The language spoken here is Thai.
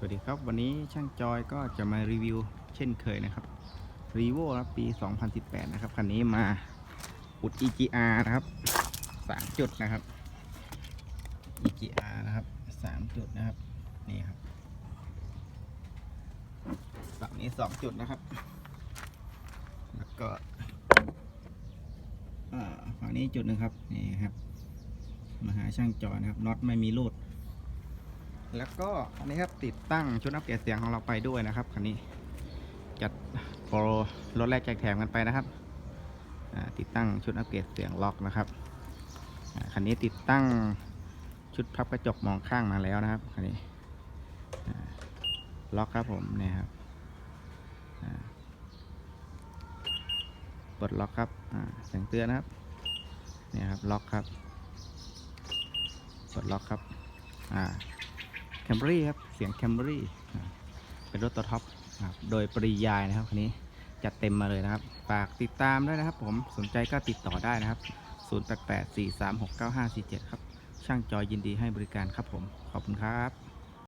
สวัสดีครับ วันนี้ช่างจอยก็จะมารีวิวเช่นเคยนะครับ r ีโวครับปี 2018 นะครับ คันนี้มาอุด EGR นะครับ 3 จุดนะครับ EGR นะครับ 3 จุดนะครับ นี่ครับฝั่งนี้ 2 จุดนะครับ แล้วก็อ่าฝั่งนี้จุดหนึงครับ นี่ครับ มาหาช่างจอยนะครับน็อตไม่มีรูด แล้วก็อันนี้ครับติดตั้งชุดอัปเกรดเสียงของเราไปด้วยนะครับคันนี้จัดโปรรถแรกแจกแถมกันไปนะครับติดตั้งชุดอัปเกรดเสียงล็อกนะครับคันนี้ติดตั้งชุดพับกระจกมองข้างมาแล้วนะครับคันนี้ล็อกครับผมเนี่ยครับอ่าปลดล็อกครับอ่าแสงเตือนนะครับเนี่ยครับล็อกครับปลดล็อกครับอ่า แคมบรี่ครับ เสียงแคมบรี่เป็นรถตัวท็อปครับโดยปริยายนะครับคันนี้จัดเต็มมาเลยนะครับ ฝากติดตามด้วยนะครับ ผมสนใจก็ติดต่อได้นะครับ 0884369547 ครับ ช่างจอยยินดีให้บริการครับผม ขอบคุณครับ